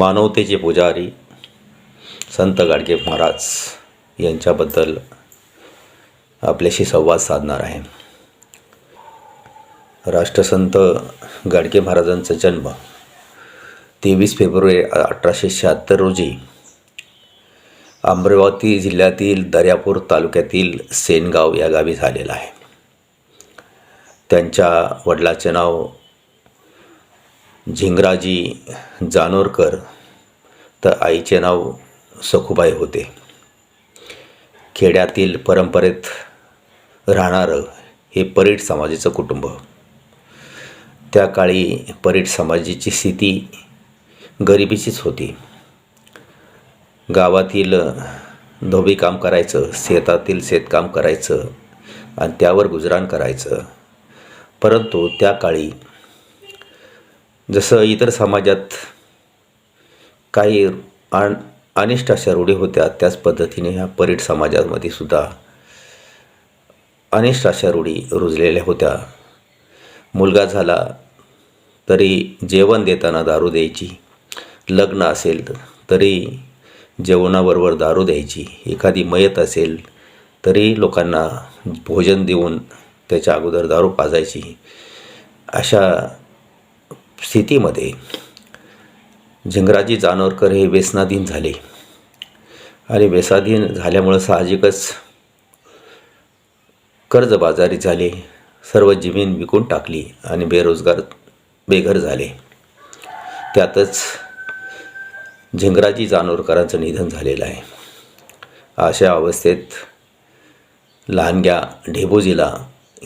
मानवतेचे पुजारी संत गाडगे महाराज यांच्याबद्दल आपल्याशी संवाद साधणार आहे. राष्ट्रसंत गाडगे महाराजांचा जन्म तेवीस फेब्रुवारी अठराशे शहात्तर रोजी अमरावती जिल्ह्यातील दर्यापूर तालुक्यातील सेनगाव या गावी झालेला आहे. त्यांच्या वडिलाचे नाव झिंगराजी जानोरकर तर आईचे नाव सखुबाई होते. खेड्यातील परंपरेत राहणारं हे परीट समाजाचं कुटुंब. त्या काळी परीट समाजाची स्थिती गरिबीचीच होती. गावातील धोबी काम करायचं शेतातील शेतकाम करायचं आणि त्यावर गुजराण करायचं. परंतु त्या काळी जसं इतर समाजात काही अन अनिष्ट अशा रूढी होत्या त्याच पद्धतीने ह्या परीट समाजामध्ये सुद्धा अनिष्ट अशा रूढी रुजलेल्या होत्या. मुलगा झाला तरी जेवण देताना दारू द्यायची. लग्न असेल तरी जेवणाबरोबर दारू द्यायची. एखादी मयत असेल तरी लोकांना भोजन देऊन त्याच्या अगोदर दारू पाजायची. अशा स्थितीमध्ये झिंगराजी जानोरकर हे व्यसनाधीन झाले. आणि व्यसाधीन झाल्यामुळं साहजिकच कर्जबाजारी झाले सर्व जमीन विकून टाकली आणि बेरोजगार बेघर झाले. त्यातच झिंगराजी जानोरकरांचं निधन झालेलं आहे. अशा अवस्थेत लहानग्या ढेबोजीला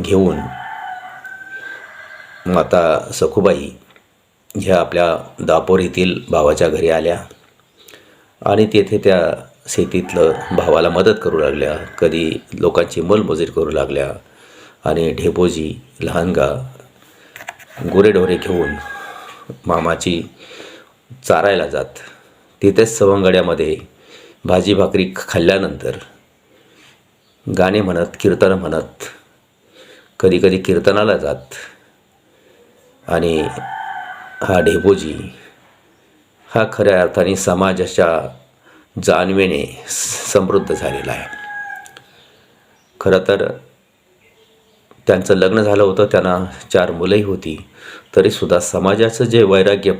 घेऊन माता सखुबाई ह्या आपल्या दापोर येथील भावाच्या घरी आल्या आणि तेथे त्या शेतीतलं भावाला मदत करू लागल्या. कधी लोकांची मोलमजुरी करू लागल्या आणि ढेबोजी लहानगा गुरेढोरे घेऊन मामाची चारायला जात. तिथेच सवंगड्यामध्ये भाजी भाकरी खाल्ल्यानंतर गाणे म्हणत कीर्तन म्हणत कधीकधी कीर्तनाला जात आणि हा ढेबोजी हा खऱ्या अर्थाने समाजाच्या जाणवेने समृद्ध झालेला आहे. खरं तर त्यांचं लग्न झालं होतं त्यांना चार मुलंही होती तरीसुद्धा समाजाचं जे वैराग्य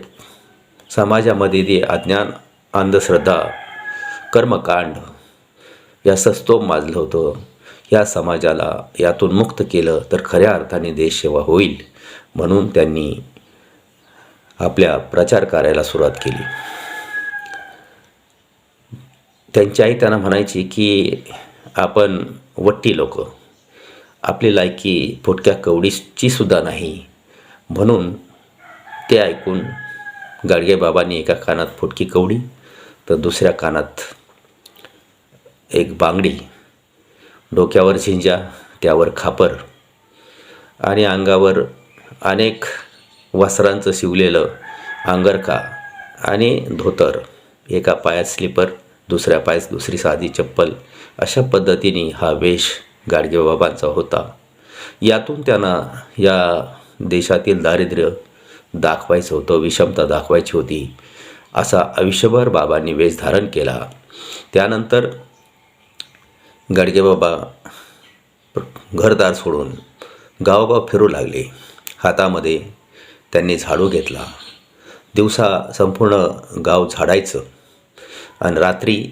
समाजामध्ये जे अज्ञान अंधश्रद्धा कर्मकांड या सस्तोम माजलं होतं या समाजाला यातून मुक्त केलं तर खऱ्या अर्थाने देशसेवा होईल म्हणून त्यांनी आपल्या प्रचार कार्याला सुरुवात केली. त्यांची आई त्यांना म्हणायची की आपण वट्टी लोक. आपली लायकी फुटक्या कवडीची सुद्धा नाही. म्हणून ते ऐकून गाडगे बाबांनी एका कानात फुटकी कवडी तर दुसऱ्या कानात एक बांगडी. डोक्यावर झिंजा त्यावर खापर आणि अंगावर अनेक वस्त्रांचं शिवलेलं अंगरखा आणि धोतर एका पायात स्लीपर दुसऱ्या पायात दुसरी साधी चप्पल अशा पद्धतीने हा वेश गाडगेबाबांचा होता. यातून त्यांना या देशातील दारिद्र्य दाखवायचं होतं विषमता दाखवायची होती असा आयुष्यभर बाबांनी वेश धारण केला. त्यानंतर गाडगेबाबा घरदार सोडून गावोगाव फिरू लागले. हातामध्ये त्यांनी झाडू घेतला. दिवसा संपूर्ण गाव झाडायचं. आणि रात्री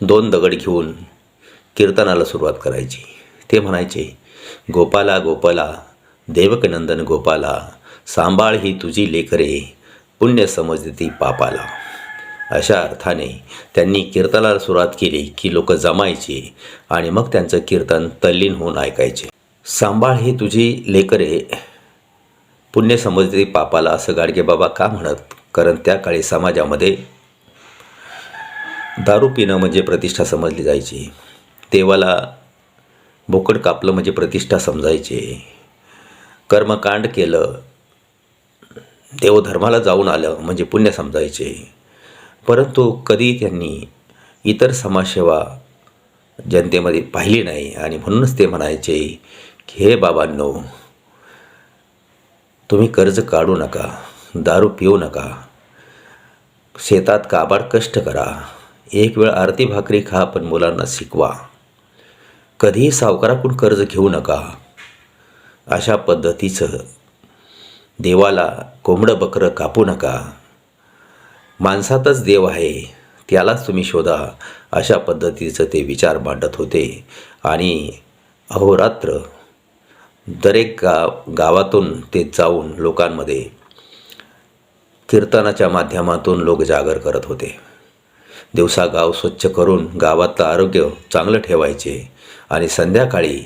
दोन दगड घेऊन कीर्तनाला सुरुवात करायची. ते म्हणायचे गोपाला गोपाला देवकनंदन गोपाला सांभाळ ही तुझी लेकरे पुण्य समजती पापाला. अशा अर्थाने त्यांनी कीर्तनाला सुरुवात केली की लोक जमायचे आणि मग त्यांचं कीर्तन तल्लीन होऊन ऐकायचे. सांभाळ ही तुझी लेकरे पुण्य समजते पापाला असं गाडगे बाबा का म्हणत? कारण त्या काळी समाजामध्ये दारू पिणं म्हणजे प्रतिष्ठा समजली जायची. देवाला बोकड कापलं म्हणजे प्रतिष्ठा समजायचे. कर्मकांड केलं देवधर्माला जाऊन आलं म्हणजे पुण्य समजायचे. परंतु कधी त्यांनी इतर समाजसेवा जनतेमध्ये पाहिली नाही आणि म्हणूनच ते म्हणायचे की हे बाबांनो तुम्ही कर्ज काढू नका दारू पिऊ नका. शेतात काबाड कष्ट करा. एक वेळ आरती भाकरी खा पण मुलांना शिकवा. कधीही सावकाराकडून कर्ज घेऊ नका. अशा पद्धतीचं देवाला कोंबडं बकरं कापू नका. माणसातच देव आहे त्यालाच तुम्ही शोधा. अशा पद्धतीचं ते विचार मांडत होते आणि अहोरात्र दरेक गाव गावातून ते जाऊन लोकांमध्ये कीर्तनाच्या माध्यमातून लोक जागर करत होते. दिवसा गाव स्वच्छ करून गावातलं आरोग्य चांगलं ठेवायचे आणि संध्याकाळी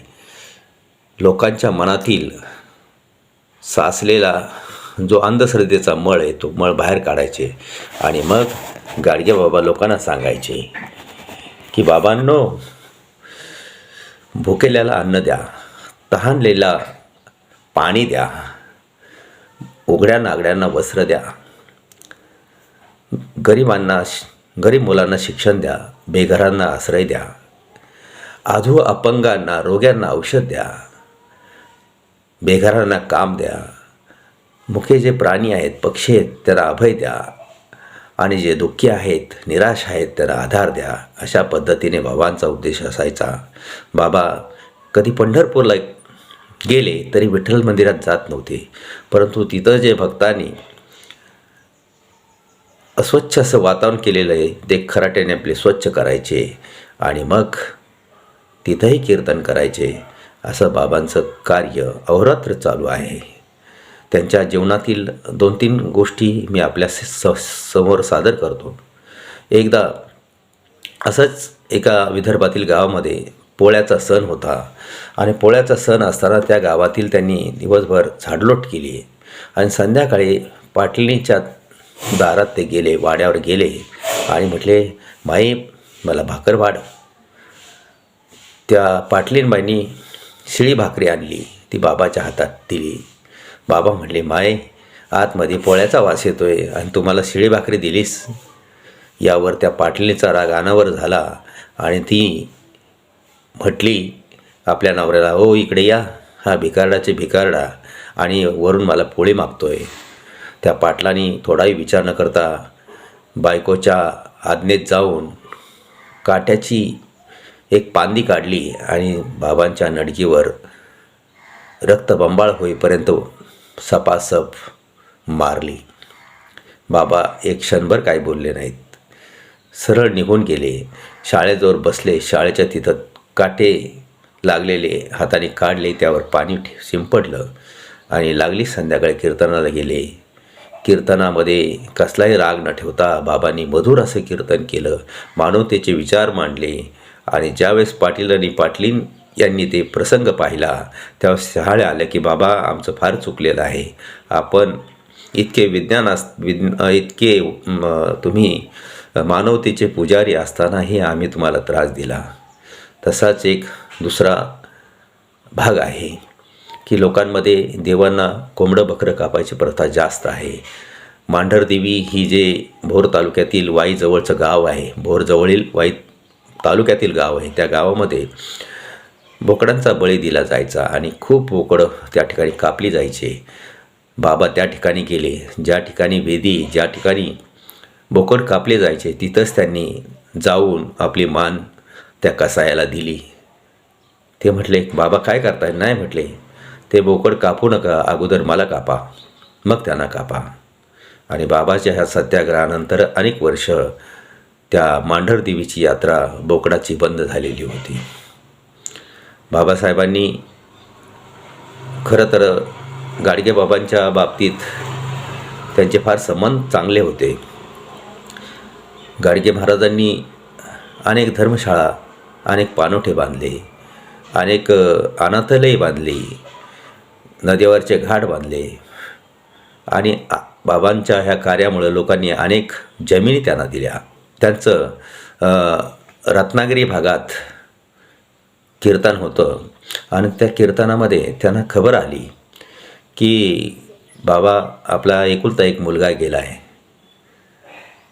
लोकांच्या मनातील साचलेला जो अंधश्रद्धेचा मळ आहे तो मळ बाहेर काढायचे आणि मग गाडगे बाबा लोकांना सांगायचे की बाबांनो भुकेल्याला अन्न द्या. तहानलेला पाणी द्या उघड्या नागड्यांना वस्त्र द्या गरिबांना गरीब मुलांना शिक्षण द्या बेघरांना आश्रय द्या आधू अपंगांना रोग्यांना औषध द्या बेघरांना काम द्या मुखे जे प्राणी आहेत पक्षी आहेत त्यांना अभय द्या आणि जे दुःखी आहेत निराश आहेत त्यांना आधार द्या अशा पद्धतीने बाबांचा उद्देश असायचा. बाबा कधी पंढरपूरला गेले तरी विठ्ठल मंदिरात जात नव्हते. परंतु तिथं जे भक्तांनी अस्वच्छ असं वातावरण केलेलं आहे ते खराट्याने आपले स्वच्छ करायचे आणि मग तिथंही कीर्तन करायचे असं बाबांचं कार्य अहोरात्र चालू आहे. त्यांच्या जीवनातील दोन तीन गोष्टी मी आपल्या स समोर सादर करतो. एकदा असंच एका विदर्भातील गावामध्ये पोळ्याचा सण होता. आणि पोळ्याचा सण असताना त्या गावातील त्यांनी दिवसभर झाडलोट केली. आणि संध्याकाळी पाटलीच्या दारात ते गेले वाड्यावर गेले आणि म्हटले माई मला भाकर वाढ. त्या पाटलींबाईंनी शिळी भाकरी आणली ती बाबाच्या हातात दिली. बाबा म्हटले माय आतमध्ये पोळ्याचा वास येतो आहे आणि तुम्हाला शिळी भाकरी दिलीस. यावर त्या पाटलीचा राग अनावर झाला आणि ती म्हटली आपल्या नवऱ्याला हो इकडे या. हा भिकारडाचे भिकारडा आणि वरून मला पोळी मागतोय. त्या पाटलांनी थोडाही विचार न करता बायकोच्या आज्ञेत जाऊन काट्याची एक पांदी काढली आणि बाबांच्या नडकीवर रक्तबंबाळ होईपर्यंत सपासप मारली. बाबा एक क्षणभर काय बोलले नाहीत. सरळ निघून गेले. शाळेजवळ बसले. शाळेच्या तिथं काटे लागलेले हाताने काढले त्यावर पाणी ठे- शिंपडलं आणि लागली संध्याकाळी कीर्तनाला गेले. कीर्तनामध्ये कसलाही राग न ठेवता बाबांनी मधुर असं कीर्तन केलं. मानवतेचे विचार मांडले आणि ज्यावेळेस पाटील आणि पाटलीन यांनी ते प्रसंग पाहिला त्यावेळेस शहाळे आले की बाबा आमचं फार चुकलेलं आहे. आपण इतके विज्ञानास विज्ञ इतके तुम्ही मानवतेचे पुजारी असतानाही आम्ही तुम्हाला त्रास दिला. तसाच एक दुसरा भाग आहे की लोकांमध्ये देवांना कोंबडं बकरं कापायची प्रथा जास्त आहे. मांढरदेवी ही जे भोर तालुक्यातील वाईजवळचं गाव आहे. भोरजवळील वाई तालुक्यातील गाव आहे. त्या गावामध्ये बोकडांचा बळी दिला जायचा आणि खूप बोकडं त्या ठिकाणी कापली जायचे. बाबा त्या ठिकाणी गेले. ज्या ठिकाणी वेदी ज्या ठिकाणी बोकड कापले जायचे तिथंच त्यांनी जाऊन आपली मान त्या कसायाला दिली. ते म्हटले बाबा काय करताय? नाही म्हटले ते बोकड कापू नका अगोदर मला कापा मग त्यांना कापा. आणि बाबाच्या ह्या सत्याग्रहानंतर अनेक वर्ष त्या मांढरदेवीची यात्रा बोकडाची बंद झालेली होती. बाबासाहेबांनी खरं तर गाडगेबाबांच्या बाबतीत त्यांचे फार संबंध चांगले होते. गाडगे महाराजांनी अनेक धर्मशाळा अनेक पानोठे बांधले अनेक अनाथलय बांधली नदीवरचे घाट बांधले. आणि आ- बाबांच्या ह्या कार्यामुळं लोकांनी अनेक जमिनी त्यांना दिल्या. त्यांचं रत्नागिरी भागात कीर्तन होतं. आणि त्या कीर्तनामध्ये त्यांना खबर आली की बाबा आपला एकुलता एक मुलगा गेला आहे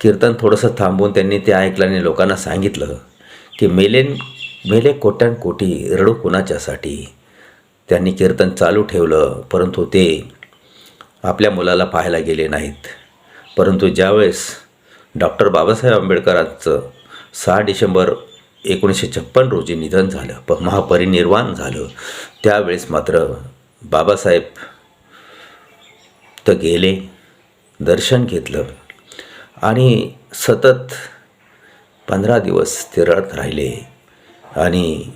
कीर्तन थोडंसं थांबून त्यांनी ते ऐकल्याने लोकांना सांगितलं. की मेलेन मेले कोट्यांकोटी रडू कुणाच्यासाठी? त्यांनी कीर्तन चालू ठेवलं परंतु ते आपल्या मुलाला पाहायला गेले नाहीत. परंतु ज्यावेळेस डॉक्टर बाबासाहेब आंबेडकरांचं सहा डिसेंबर एकोणीसशे छप्पन रोजी निधन झालं प महापरिनिर्वाण झालं त्यावेळेस मात्र बाबासाहेब तर गेले दर्शन घेतलं आणि सतत पंधरा दिवस ते रडत राहिले. आणि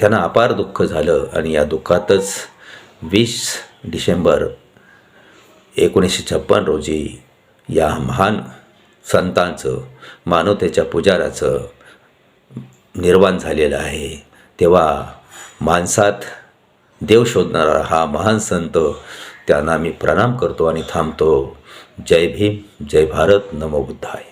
त्यांना अपार दुःख झालं आणि या दुःखातच वीस डिसेंबर एकोणीसशे छप्पन रोजी या महान संतांचं मानवतेच्या पुजाराचं निर्माण झालेलं आहे. तेव्हा माणसात देव शोधणारा हा महान संत त्यांना मी प्रणाम करतो आणि थांबतो. जय भीम जय भारत नमो बुद्धाय.